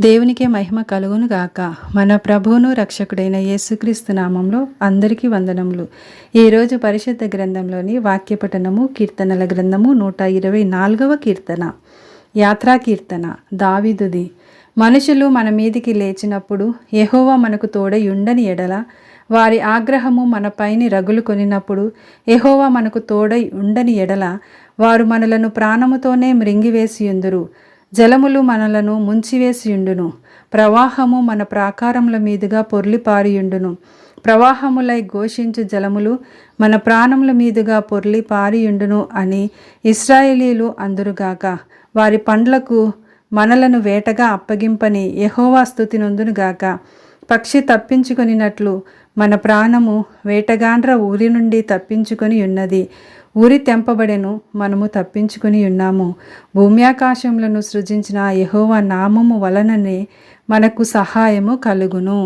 దేవునికే మహిమ కలుగును గాక. మన ప్రభువును రక్షకుడైన యేసుక్రీస్తు నామంలో అందరికీ వందనములు. ఈరోజు పరిశుద్ధ గ్రంథంలోని వాక్యపఠనము కీర్తనల గ్రంథము నూట ఇరవై నాలుగవ కీర్తన. యాత్రా కీర్తన. దావిదుది. మనుషులు మన మీదికి లేచినప్పుడు యహోవా మనకు తోడై ఉండని ఎడల వారి ఆగ్రహము మనపైని రగులు కొనినప్పుడు యహోవా మనకు తోడై ఉండని ఎడల వారు మనలను ప్రాణముతోనే మృంగివేసియుందురు. జలములు మనలను ముంచివేసియుండును. ప్రవాహము మన ప్రాకారముల మీదుగా పొర్లిపారియుండును. ప్రవాహములై ఘోషించు జలములు మన ప్రాణముల మీదుగా పొర్లి పారియుండును అని ఇస్రాయేలీలు అందురుగాక. వారి పండ్లకు మనలను వేటగా అప్పగింపని యహోవా స్థుతి నొందునుగాక. పక్షి తప్పించుకొనినట్లు మన ప్రాణము వేటగాండ్ర ఊరి నుండి తప్పించుకొని ఉన్నది. ఊరి తెంపబడెను మనము తప్పించుకొని ఉన్నాము. భూమ్యాకాశములను సృజించిన యహోవ నామము వలననే మనకు సహాయము కలుగును.